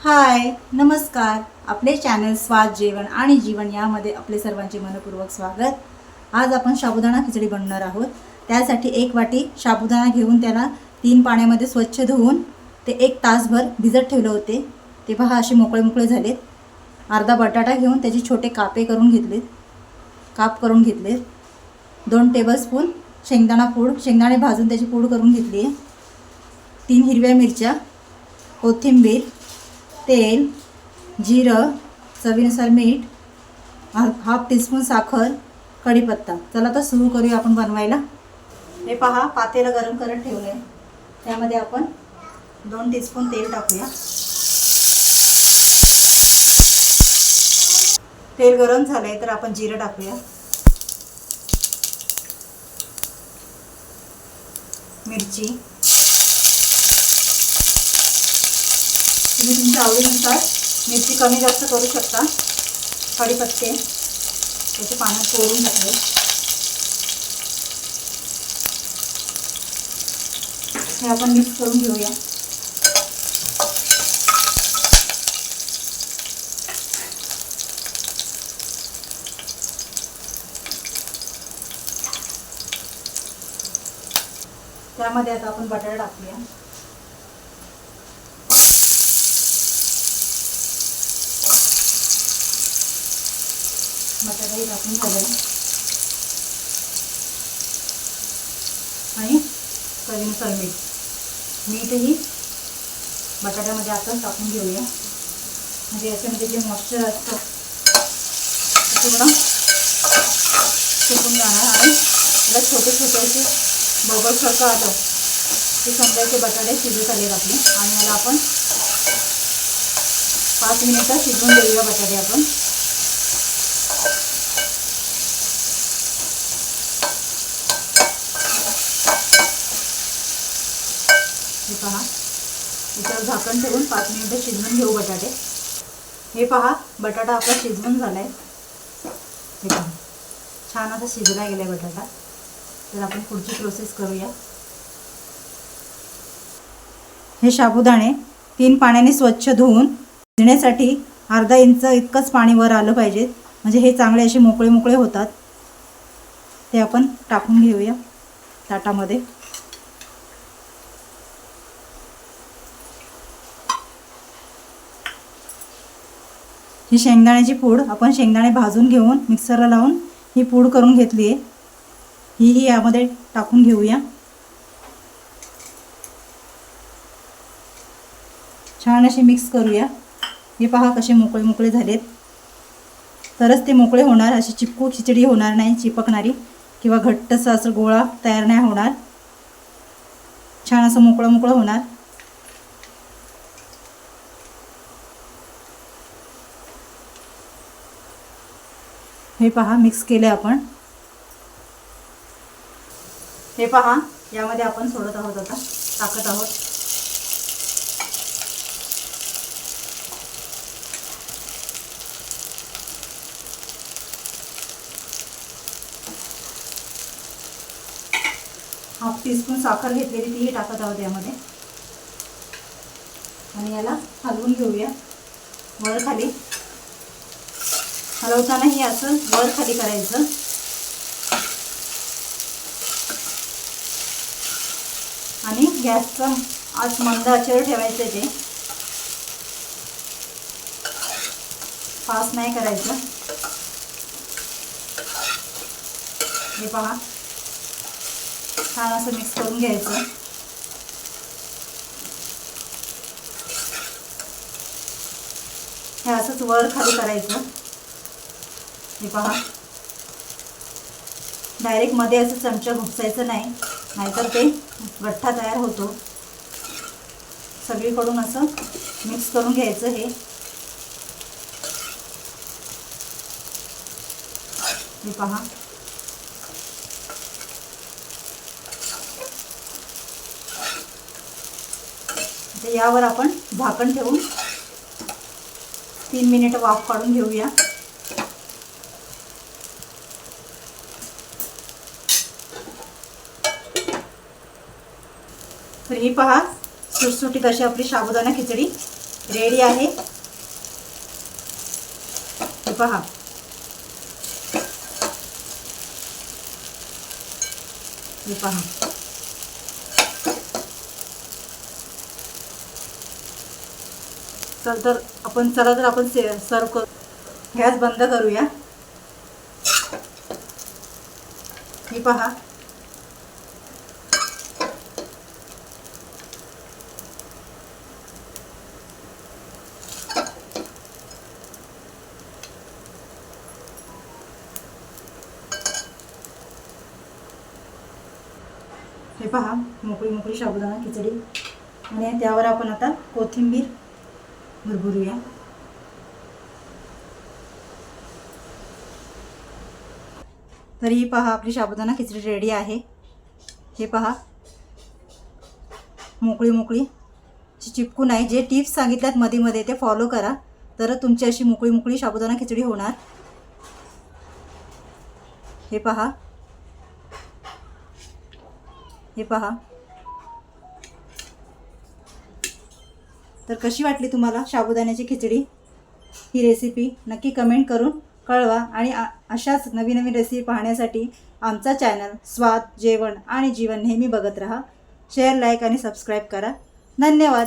हाय नमस्कार. आपले चॅनल स्वाद जेवण आणि जीवन यामध्ये आपले सर्वांचे मनपूर्वक स्वागत. आज आपण साबुदाणा खिचडी बनवणार आहोत. त्यासाठी एक वाटी साबुदाणा घेऊन त्याला तीन पाण्यामध्ये स्वच्छ धुवून ते एक तासभर भिजत ठेवले होते. ते पहा असे मोकळे मोकळे झालेत. अर्धा बटाटा घेऊन त्याचे छोटे कापे करून घेतलेत. काप करून घेतले दोन टेबलस्पून शेंगदाणा पूड. शेंगदाणे भाजून त्याची पूड करून घेतली आहे. तीन हिरव्या मिरच्या कोथिंबीर तेल जिरं चवीनुसार मीठ हाफ टीस्पून साखर कढीपत्ता. चला तर सुरू करूया आपण बनवायला. हे पहा पातेलं गरम करत ठेवलं आहे त्यामध्ये आपण दोन टीस्पून तेल टाकूया. तेल गरम झालंय तर आपण जिरं टाकूया. मिरची. तुम्ही तुमच्या आवडीनुसार मिरची कमी जास्त करू शकता. कढीपत्ते त्याचे पानं सोडून टाकले. हे आपण मिक्स करून घेऊया. त्यामध्ये आता आपण बटाटा टाकूया. बटाटाही टाकून झालं आणि चवीनुसार मीठ मीठही बटाट्यामध्ये आपण टाकून घेऊया म्हणजे याच्यामध्ये जे मॉइश्चर असतं पूर्ण सुकून जाणार आणि त्याला छोटे छोटे असे बबलसारखं आलं ते समजायचे बटाटे शिजत आले आपले आणि याला आपण पाच मिनिटं शिजवून देऊया बटाटे आपण याच्यावर झाकण ठेवून पाच मिनिटं शिजवून घेऊ बटाटे. हे पहा बटाटा आपला शिजवून झाला आहे हे पहा. छान असा शिजला गेला आहे बटाटा. तर आपण पुढची प्रोसेस करूया. हे साबुदाणे तीन पाण्याने स्वच्छ धुवून भिजण्यासाठी अर्धा इंच इतकंच पाणी वर आलं पाहिजे. म्हणजे हे चांगले असे मोकळे मोकळे होतात. ते आपण टाकून घेऊया. ताटामध्ये. ही शेंगदाण्याची पूड आपण शेंगदाणे भाजून घेऊन मिक्सरला लावून ही पूड करून घेतली आहे. हीही यामध्ये टाकून घेऊया. छान अशी मिक्स करूया. हे पहा कसे मोकळे मोकळे झालेत. तरच ते मोकळे होणार अशी चिपकू खिचडी होणार नाही चिपकणारी किंवा घट्टसं असं गोळा तयार नाही होणार. छान असं मोकळं मोकळं होणार. हे पहा मिक्स केले आपण. हे पहा यामध्ये आपण सोडत आहोत आता टाकत आहोत. हाफ टीस्पून साखर घेतलेली तीही टाकत आहोत यामध्ये. आणि याला हलवून घेऊया. वर खाली हलवतानाही असं वर खाली करायचं. आणि गॅसचा आज मंद आचेवर ठेवायचं ते. फास्ट नाही करायचं. हे पहा. छान असं मिक्स करून घ्यायचं. हे असंच वर खाली करायचं. हे पहा. डायरेक्टमध्ये असं चमचा घुसायचं नाही. नाहीतर ते गठ्ठा तयार होतो. सगळीकडून असं मिक्स करून घ्यायचं हे. हे पहा. यावर आपण झाकण ठेवून तीन मिनिट वाफ काढून घेऊया. तर ही पहा सुटसुटीत अशी आपली साबुदाणा खिचडी रेडी आहे. हे पहा. हे पहा. चल तर आपण चला तर आपण सर्व करू. गॅस बंद करूया. हे पहा. हे पहा मोकळी मोकळी साबुदाणा खिचडी. आणि त्यावर आपण आता कोथिंबीर भरभरूया. तर ही पहा आपली साबुदाणा खिचडी रेडी आहे. हे पहा. मोकळी मोकळी. अशी चिपकू नाही जे टिप्स सांगितल्यात मध्ये मध्ये ते फॉलो करा. तर तुमची अशी मोकळी मोकळी साबुदाणा खिचडी होणार. हे पहा. हे पहा. तर कशी वाटली तुम्हाला साबुदाण्याची खिचडी? ही रेसिपी नक्की कमेंट करून कळवा आणि अशाच नवीन नवीन रेसिपी पाहण्यासाठी आमचा चॅनल स्वाद जेवण आणि जीवन नेहमी बघत राहा. शेअर लाईक आणि सबस्क्राईब करा. धन्यवाद.